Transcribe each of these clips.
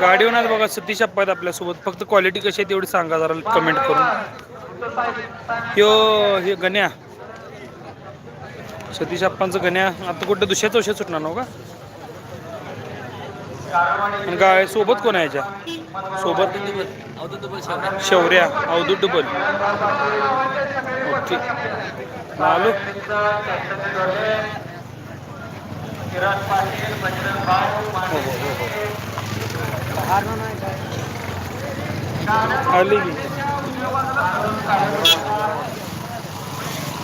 गाडी होणार बघा सतीश आहेत आपल्यासोबत. फक्त क्वालिटी कशी आहे तेवढी सांगा जरा कमेंट करून. यो हे गण्या. सतीश अप्पांचं गण्या. आता कुठं दुसऱ्या चौशात सुटणार नव्ह हो का? गाय सोबत कोण आहे याच्या? सोबत? शौर्या अवधूत डुबल. ओके. आलो हो, हो, हो, हो. आली की.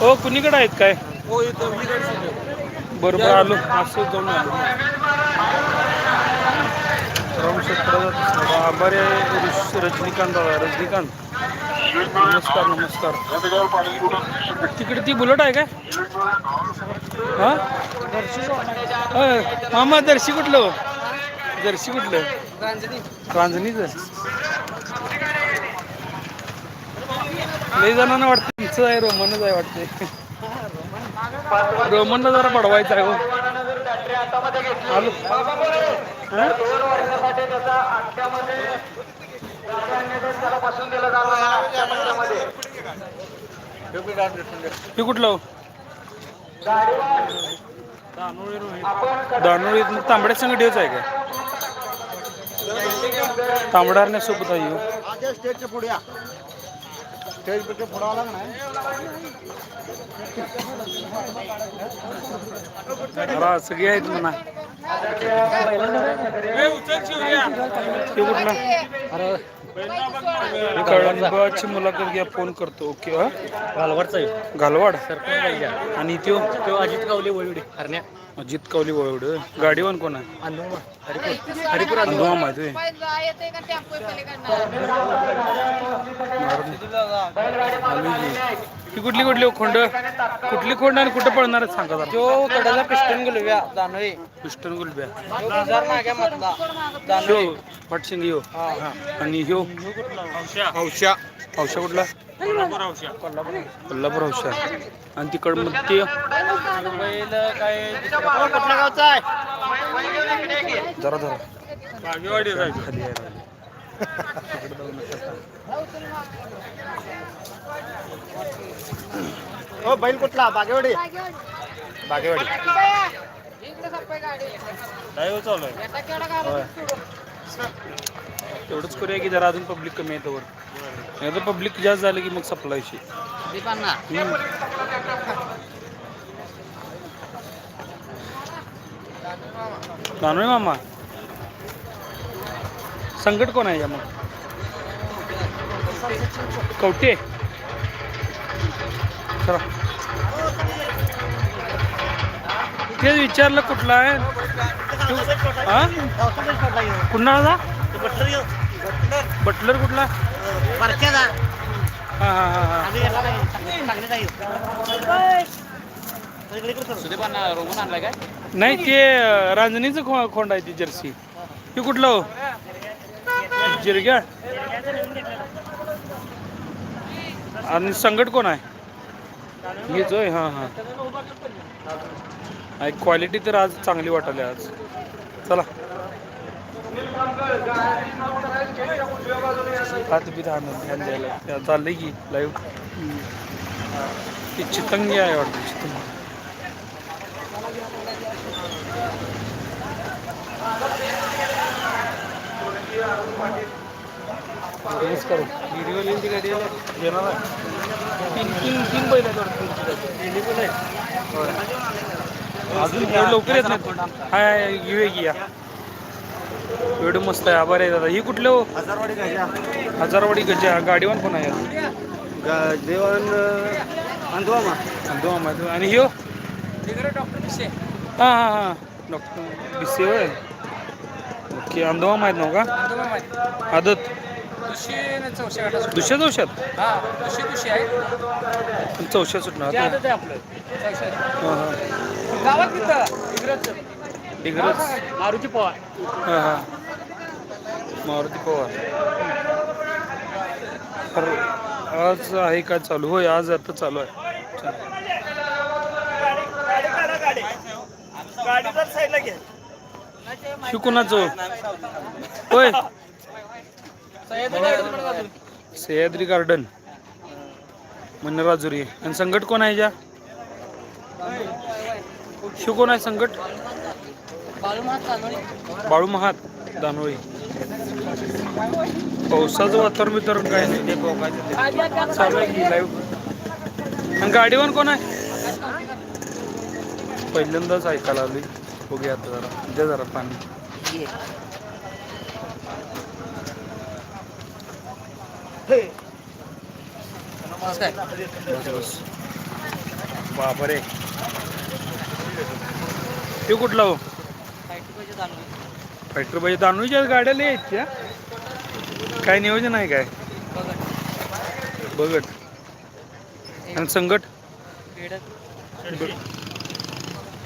हो कुणीकडे आहेत काय? बरोबर आलो. असं जाऊन आलो. राम बरे रजनीकांत दादा रजनीकांत नमस्कार नमस्कार. तिकडे ती बुलेट आहे काय? हा? होय. मामा दर्शी कुठलं? दर्शी कुठलं? रांजणीचं लई जणांना वाटतं तिचं आहे रोमनच आहे वाटते रोमनला जरा पडवायचं आहे हो. आलो. कुठलं हो? दानोळी तांबड्या संग डेच आहे काय तांबडारण्यासोबत आहे ह्यो. स्टेजच्या पुढे या. स्टेजपेक्षा पुढे आला का नाही मला सगळे आहेत म्हणा. कळंबाची मुलाखत घ्या फोन करतो. ओके हा? घालवरचा आहे. घालवाड? सरपंच आणि त्यो? तो अजित कावले वळवडे हरण्या. अजित कवली वळवड. गाडीवान कोण आहे? हरिपूर. हरिपूर माहिती. जी. ही कुठली कुठली हो खोंड? कुठली खोंड आणि कुठं पळणार आहेत सांगा जरा. तो कडाला पिस्टन गेलो दानवे. पिस्टन गुलब्या. तो बाजार मागे मधला ह्यो पटशिंग ह्यो आणि ह्यो हौशा हौशा कुठला? कोल्हापूर हौशा आणि तिकड मग ते बैल काय कुठल्या गावचा आहे जरा जरा खाली राहिले. हो बैल कुठला? बागेवाडी. बागेवाडी. गाडी चालू आहे. येता तेवढंच करूया की जरा अजून पब्लिक कमी आहे तोवर. नाही तर पब्लिक जास्त झालं की मग सप्लाय विषय दीपांना नानोय मामा. संकट कोण आहे या मग? कवटे चला. तेच विचारलं कुठला आहे? कुठला आला? बटलर कुठला? नाही ते रांजणीच खो खोंड आहे ती जर्सी. हे कुठलं हो? जिरग्या. आणि संकट कोण आहे? हेच होय हां हां. क्वालिटी तर आज चांगली वाटायली आज. चला. हात बी राहणार द्यायला. चाललंय की लाईव्ह ती चितंगी आहे वाटतं चितंगी. नमस्कार. हिरवलींची गाडी येणार आहे तीन तीन तीन बैल आहेत वाटतं. अजून एवढं लवकर येत नाही हाय घेऊया की या एवढं मस्त आहे. आभार आहे दादा. ही कुठलं हो? हजारवाडी गजा हजारवाडी गजा गाडीवान कोण आहे? देवान अंधवामा माहिती आणि ह्यो हां? हां हां डॉक्टर बिसे होय. ओके अंधवा माहीत नव्ह का? आदत. दुसऱ्या चौशात? पण चौशात सुटणार. हां हां. डिग्रज मारुती पवार. हां हां. मारुती पवार. तर आज आहे का चालू? होय आज आता चालू आहे. शिकुणाचं होय. सह्याद्री गार्डन. मन्नराजुरी आणि संकट कोण आहे ज्या? शिव कोण आहे संकट बाळू महात दानोळी. पावसाचं वातावरण बितावरण काय नाही चालू आहे की लाईव्ह आणि गाडीवर कोण आहे? पहिल्यांदाच ऐकायला आली बघूया आता जरा. द्या जरा पाणी बस बस बापरे. ते कुठला हो? फायटर पाहिजे दानूच्या गाड्या त्या काय नियोजन आहे काय? बघत. आणि संकट?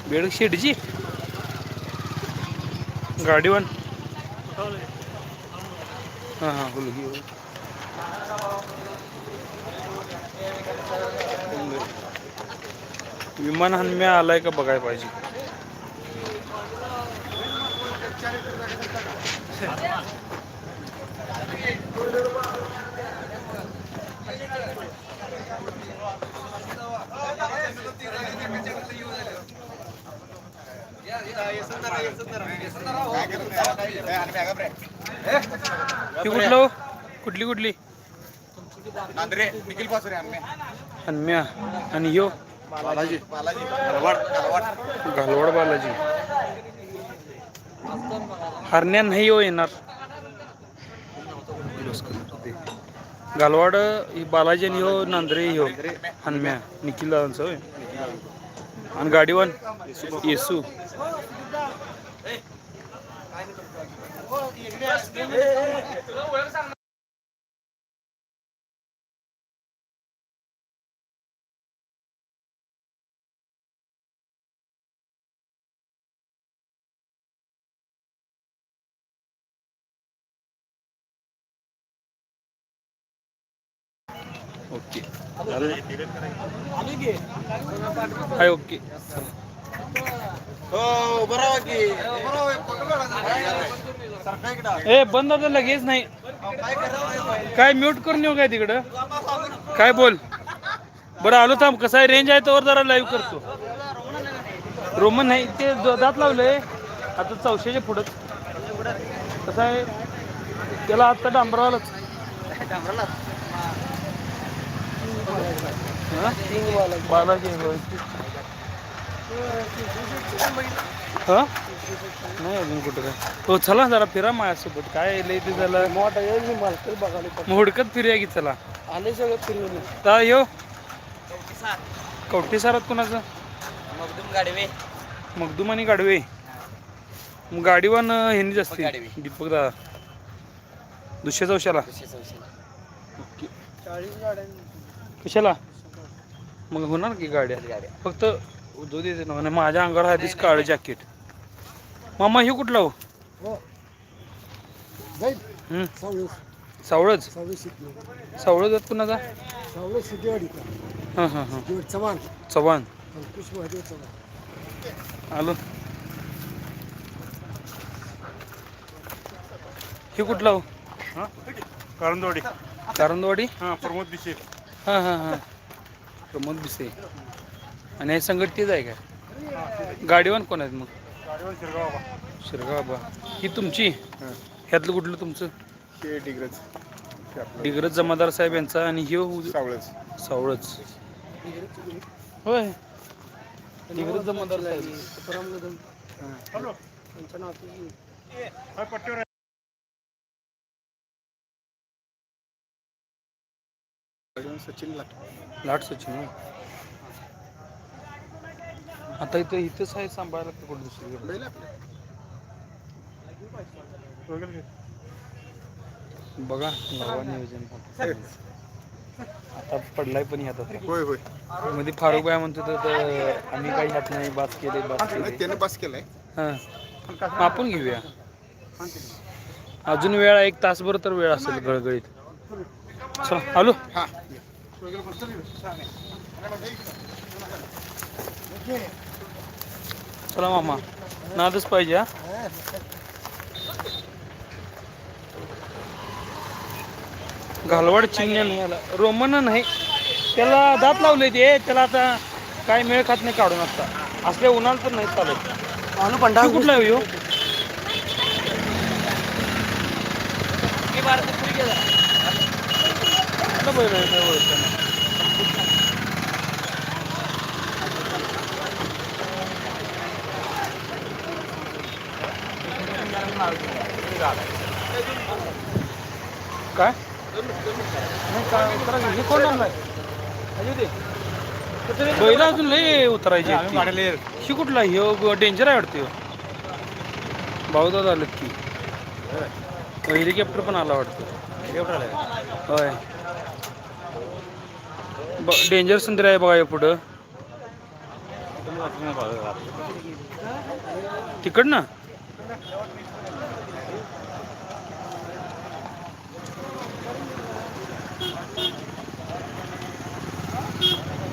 बेड शेडची? गाडीवर हां हां बोल की बोल. विमान हनम्या आलाय का बघायला पाहिजे. ही कुठलं हो? कुठली कुठली? नांदरे निखिल पासुरे आम्ही. हनम्या. आणि यो? बालाजी. घालवड. बालाजी. हरण्या नाही हो येणार. घालवाड ही बालाजी आणि हो नांदरे हो हनम्या. निखिल दादांचं होय. आणि गाडीवान? येसू. Hi okay. हो ए बंद होतं लगेच नाही. काय म्यूट करून येऊ काय तिकडं? काय बोल? बरं आलो थांब. कसं आहे? रेंज आहे तर जरा लाईव्ह करतो. रोमन नाही ते ज- दात लावलंय. आता चौशेच्या पुढं. कसं आहे? त्याला आता डांबरावालाच? बालाजी. हा? नाही अजून कुठं काय? हो चला जरा फिरा माझ्यासोबत. काय लय ते झालं? मग हुडकत फिरूया की चला. आले सगळं फिरवून तर यो. कवटे सारात कोणाचं? मगदूम गाडवे. मगदूम आणि गाडवे. मग गाडीवान असते गाडवे. दीपक दादा. दुसऱ्या चौशाला चाळीस गाड्या कशाला? मग होणार की गाड्या? फक्त दूध येते ना आणि माझ्या अंगावर आधीच काळं जॅकेट मामा हे कुठला हो? सव्वीस सावळच? सावळच सव्वीस सिद्धेवाडी हां हां हां. चव्हाण. चव्हाण. आलो. हे कुठला हो? कारंदवाडी. कारंदवाडी? हां प्रमोद दिशे हां हां हां. प्रमोद बिसे आणि हे तेच आहे का? गाडीवान कोण आहेत मग? गाडीवर शिरगाव शिरगाव बाबा. ही तुमची? ह्यातलं कुठलं तुमचं? ते डिग्रज. डिग्रज जमादार साहेब यांचा आणि ह्यो सावळच. सावळच. होय. डिग्रज जमादार साहेब. पट्टीवर सचिन लाट. लाट सचिन. आता इथं इथंच आहे सांभाळायला लागतं कुठं दुसरीकडे? बघा नवा नियोजन आता पडलाय पण ह्यात आता. होय होय. मध्ये फारुक बाय म्हणतो तर आम्ही काही ह्यात नाही बास केले बास केले त्याने पास केलाय. हां. आपण घेऊया. अजून वेळ आहे, एक तासभर तर वेळ असेल गळगळीत. चला आलो हा. चला मामा नादच पाहिजे हा. घालवाड चिंगण रोमन नाही. त्याला दात लावले ते त्याला आता काय मेळ खात नाही काढून आता. असल्या उन्हाळ तर नाही चालत. आलू पंढा कुठला येऊ भारत काय? नाही, हे कोण अजून लय उतरायची आहेत कुठला? हे डेंजर आहे वाटतं भाऊदा भाऊ दादा आलं की. हेलिकॉप्टर पण आला वाटतं. होय. डेंजर सुंदर आहे बघा पुढं पुढं. तिकडनं?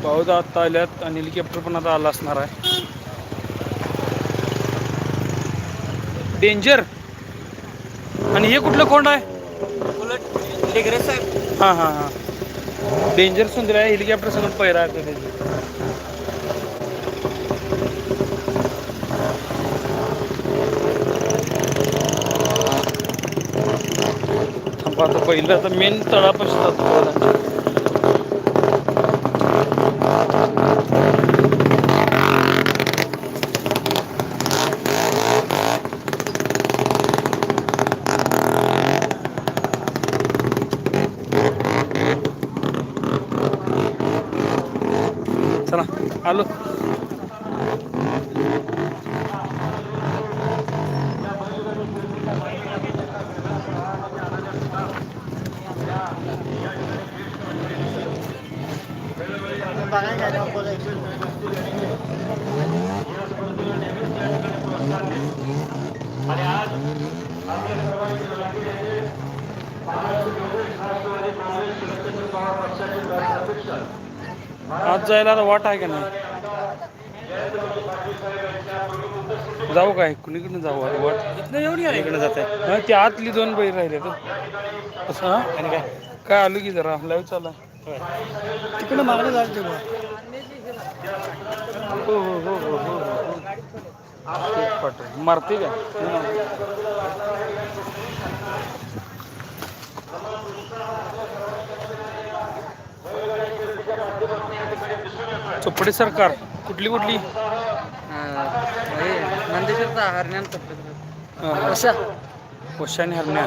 भाऊ आता आल्यात आणि हेलिकॉप्टर पण आता आला असणार आहे. डेंजर आणि हे कुठलं कोंड आहे? साहेब हां हां हां. डेंजर सुंदर आहे. हेलिकॉप्टर सगळं पहिरा आहे त्याचे थांबा आता पहिलं आता मेन तळापाशी जातो बैलांच्या. चला आलो जायला वाट आहे का नाही? जाऊ काय? कुणीकडनं जाऊ आता वाट? इथनं येऊन या. इकडे जात? आहे ते आतली दोन बैल राहिले तर. असं? हा? आणि काय? काय आलो की जरा? लाईव्ह चालला तिकडे मागणं जायचं हो हो हो हो हो हो. मारते का? चोपडे सरकार कुठली कुठली? नंदेश्वरचा हरण्यान हरण्या.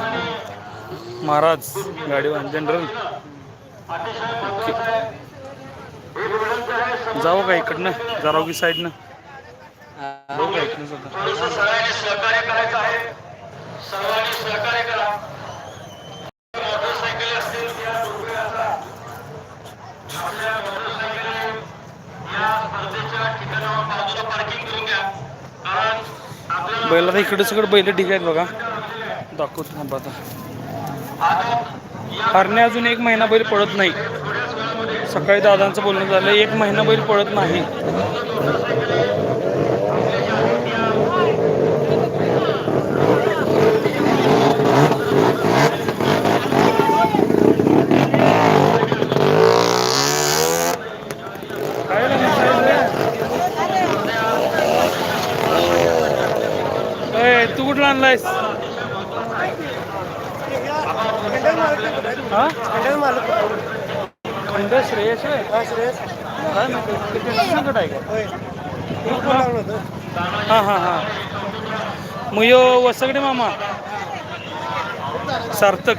महाराज गाडीवान जनरल जाऊ का इकडनं? जारावगी साईडनं. जाऊ का इकडनं सहकार्य करायचं आहे. सर्वांनी सहकार्य करा मोटरसायकली असतील त्या टोपल्या आपल्या मोटरसायकली या स्पर्धेच्या ठिकाणावर बाजूला पार्किंग करून घ्या कारण आपल्याला बैलाला इकडे सगळं बैल ठीक आहेत बघा. दाखवतो मग आता. हरणे अजून एक महिना बैल पडत नाही. सकाळी दादांचं बोलणं झालं एक महिना बैल पडत नाही काय लागलं साहेब? ए, तू कुठला आणलायस? हा? खंड श्रेयस आहे काय माहिती किती संकट आहे का? हा हा हा. मग यो वसगडे मामा. सार्थक.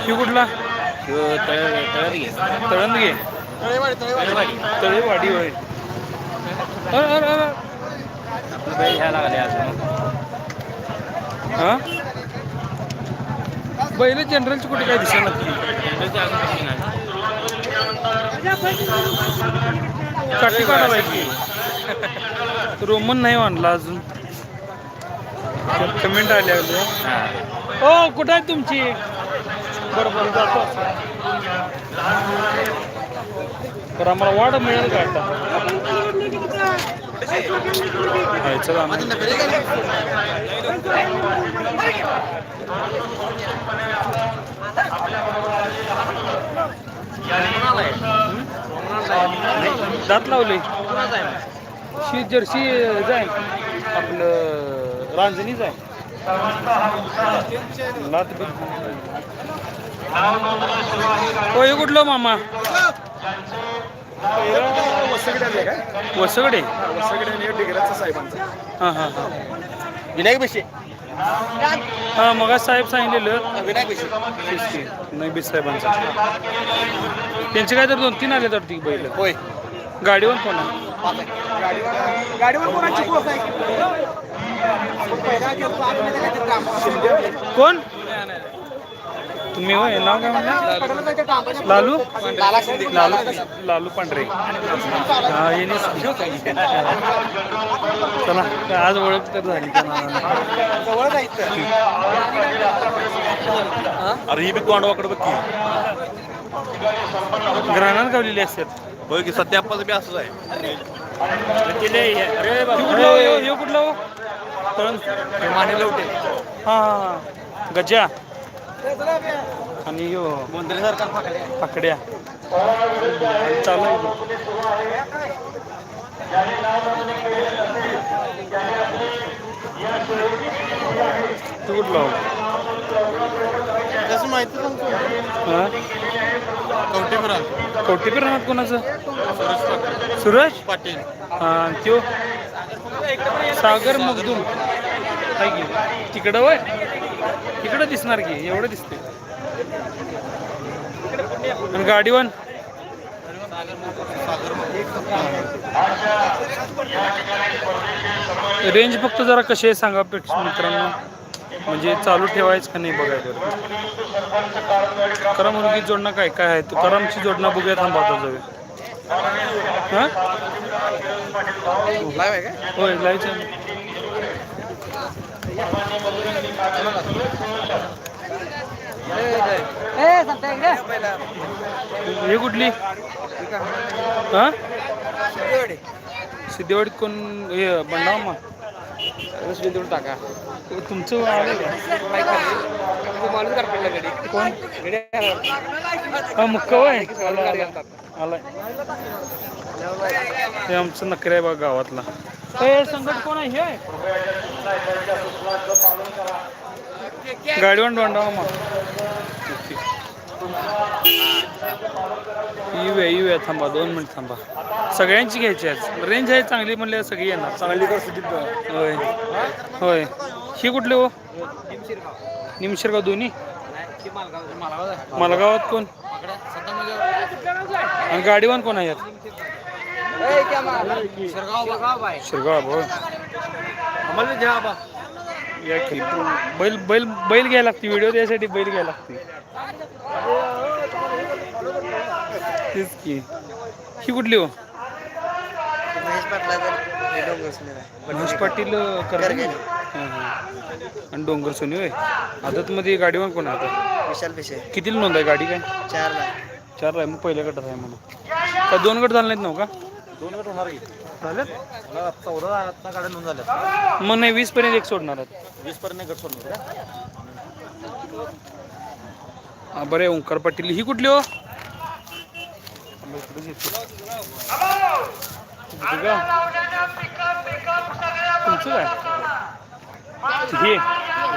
ही कुठला? तळंद घे तळेवाडी. होय. अरे, अरे, अरे. हा? बैल जनरलची कुठे काय दिसणार काठी की रोमन नाही आणला अजून. कमेंट आल्या हो. कुठं आहे तुमची? बरं बरं जातो. तर आम्हाला वाढ मिळेल का आता? खायचं दात लावले. शी जर्सी जाय आपलं रांजणी जाय लात कुठलं मामा. वसगडे काय? वसगडे? वसगडे डिग्रजचा साहेबांचा. हां हां हां. विनायक बेशे. हां मग साहेब सांगितलेलं. विनायक बेशे. साहेबांचं. त्यांचे काय तर दोन तीन आले तर ती बैल. होय. गाडीवर कोण आहे? गाडीवर कोणाची कोण? तुम्ही होय नाव काय म्हणलं? लालू? लालू लालू पांढरे चला आज ओळख तर झाली अरे ही बी कोंडवाकडे बघ की. ग्रहणात गावलेली असतात. होय की सध्या बी असंच आहे. कुठलं हो, हो? माने लवटे. हा. गजा. आणि यो. पाकड्या. चालू आहे. तू कुठला? तसं माहिती सांगतो हा? कवटे करा कवटी पिराणात कोणाचं सुरज पाटील. हा त्यो. सागर मगदूम. आहे की. तिकडं वय तिकडं दिसणार की एवढं दिसते आणि गाडीवन रेंज फक्त जरा कशी आहे सांगा मित्रांनो. म्हणजे चालू ठेवायचं का नाही बघायचं करम मुलगी जोडणं काय काय आहे? तू करमची जोडणं बघूया थांबा आता जाऊया. हां? लाईव्ह आहे काय होय लाईव्ह हे कुठली? हा? सिद्धेवाडीत कोण हे बंडा मग सिद्धेवाडी टाका तुमचं कोण? मुक्का आलाय. हे आमचं नकरे आहे बघा गावातला. हे संकट कोण आहे? हे? गाडीवर दोंडावा मग येऊया येऊया थांबा दोन मिनिट थांबा. सगळ्यांची घ्यायची आहे रेंज आहे चांगली म्हणले सगळी येणार. चांगली होय. होय. ही कुठले हो? निमशिरगाव दोन्ही? मालगावात कोण? आणि गाडीवान कोण आहे यात? शिरगाव बैल बैल बैल घ्यायला लागते व्हिडिओ द्यायसाठी बैल घ्यायला लागते. तेच की. ही कुठली हो? महेश पाटील? हां, हां. आणि डोंगर सोनी होय. आदतमध्ये गाडीवर कोण आहे आता? विशाल पेशे. कितीला नोंद आहे गाडी काय? चार चार आहे मग पहिल्या गटात आहे म्हणा का दोन गट झाले नाहीत नव्ह का? दोन गट होणार की? झालेत? मला चौदा आता गाड्या नोंद झाल्या मग नाही वीस पर्यंत एक सोडणार आहेत. वीस पर्यंत गट सोडणार हा, बरं आहे ओंकार पाटील. ही कुठली हो? तुमचं काय? हे.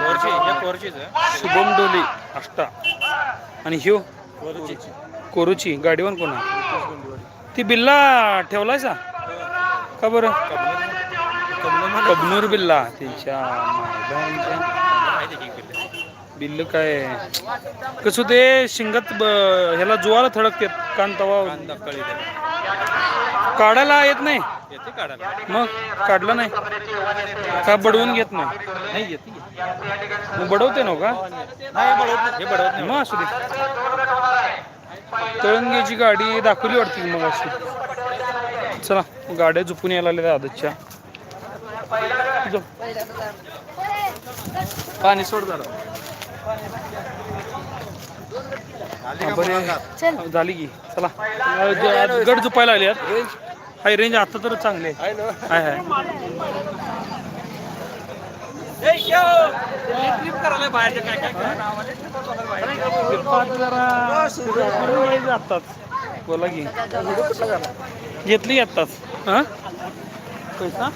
वरची एक वरचीच आहे. शुभम डोले अष्टा आणि ह्यो? कोरुची. गाडीवर कोण आहे? ती बिल्ला ठेवलायचा का बरं? कबनूर बिल्ला त्यांच्या मैदानाच्या बिल्ल काय? कसं ते शिंगात ब- ह्याला जुवाला थडकतात कान तवा. काढायला येत नाही? मग काढलं नाही? का बडवून घेत नाही? मग बडवते ना का? नाही बडवत हे बडवत नाही. मग असू दे. तळंगेची गाडी दाखवली वाटते मग अशी? चला गाड्या झुपून यायला लागल्या आदतच्या. पाणी सोड जरा. झाली की. चला. गड झुपायला लागल्यात. हाय रेंज आता तर चांगली आहे. हाय हाय. आत्ताच बोला की घेतली आत्ताच. हा? पैसा?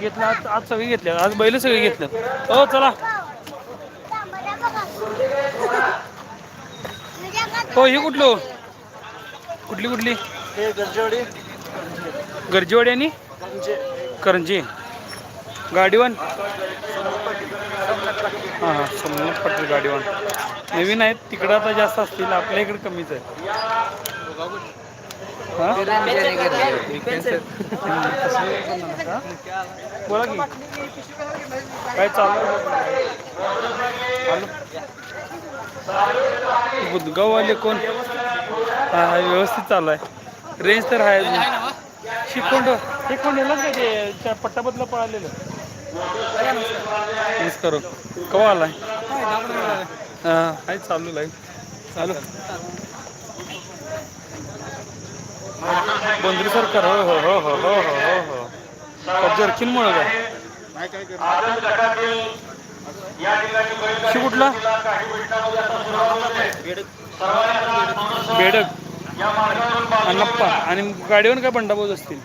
घेतला आज आज सगळे घेतले आज बैल सगळे घेतल्यात हो चला. हो हे कुठलं? कुठली कुठली? गरजेवाडी. गरजेवाडी आणि? करंजी. गाडीवान? हां हां सोमनाथ पाटील गाडीवान. नवीन आहेत तिकडं आता जास्त असतील आपल्या इकडे कमीच आहे हां? बोला की. काय चालू बुदगाववाले कोण? हा व्यवस्थित चालू आहे. रेंज तर आहे अजून. एक कोण नेलंच काय ते? पट्टाबदला पळालेलं? तेच कवा आलाय? हां. आहे चालू लाईन चालू. बंदरी सरकार हो हो हो हो हो हो हो. जर्किन मुळे काय? कुठला? बेडक. अनप्पा. आणि गाडीवर काय बंडाबोज असतील?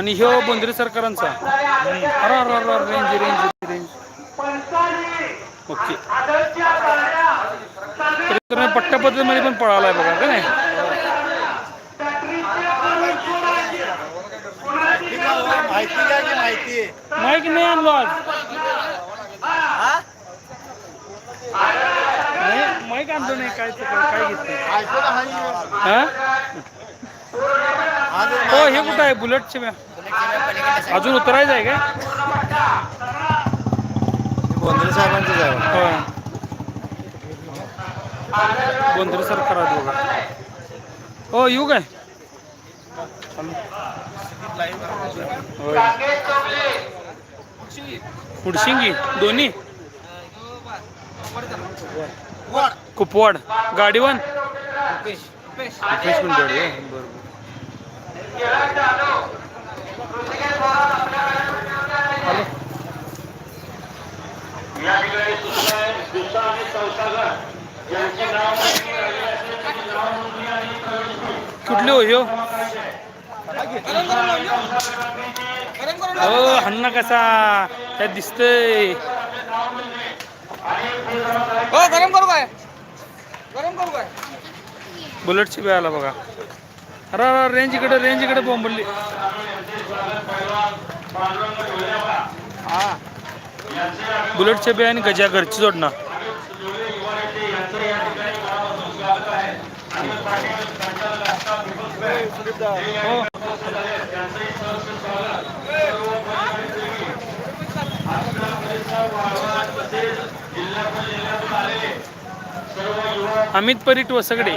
आणि ह्यो बोंद्रे सरकारांचा. अरे अरे अरे अरे, रेंज रेंज रेंज ओके. पट्ट्या पद्धतीमध्ये पण पळालाय बघा का नाही? माहिती घ्या की माहिती माईक नाही आणलो आज. नाही माईक आणलो नाही काय ते काय घेतलं ऐकू ना हानी. हा? आज हो हे कुठं आहे? बुलेटचे म्या अजून उतरायचं आहे काय? बोंद्रे साहेबांचंच आहे. होय बोंद्रे सरकार आहे बघा हो येऊ काय? फुडशिंगी दोन्ही? कुपवाड. गाडीवान? रुपेश गुंडवाडी होय? बरोबर कुठली ठिकाणी हो हो कसा त्या दिसतय गरम करू काय गरम करू काय बुलेटची वेळ आला बघा. अरे अरे रेंज इकडे रेंज इकडे बोंबलली. बुलेटच्या बी आणि गजा घरची जोडणं. हो. अमित परीट वसगडे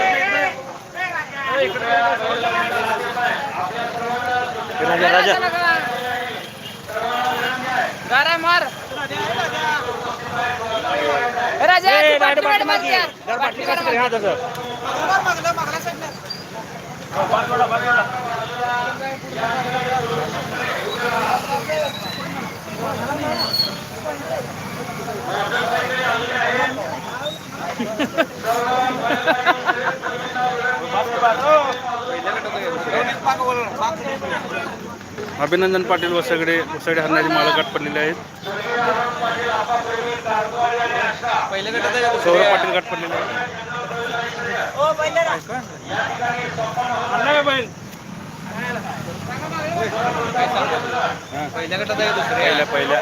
राजा राजा. गारा मार. राजा बाट बाटली मार यार बाटली मार. हां तसं मागला मागला साईडला बाटला बाटला Thank you. अभिनंदन पाटील व सगळे सगळे हरणारी माळकाट पडलेले आहेत. सौरभ पाटील घाट पडलेले आहेत. पहिल्या पहिल्या.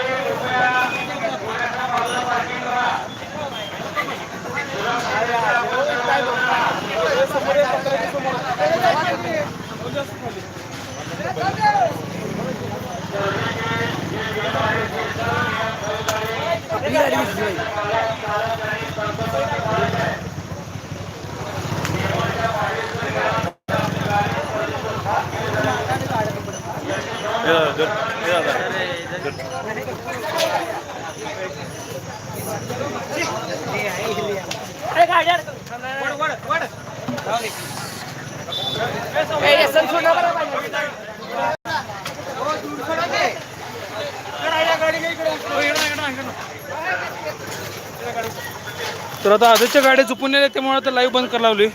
ते. हे दादा, हे दादा. ए, येसन सोडलं बरं पाहिजे. तर आता आजच्या गाड्या चुकून नेल्या त्यामुळे आता लाईव्ह बंद करायला लावली.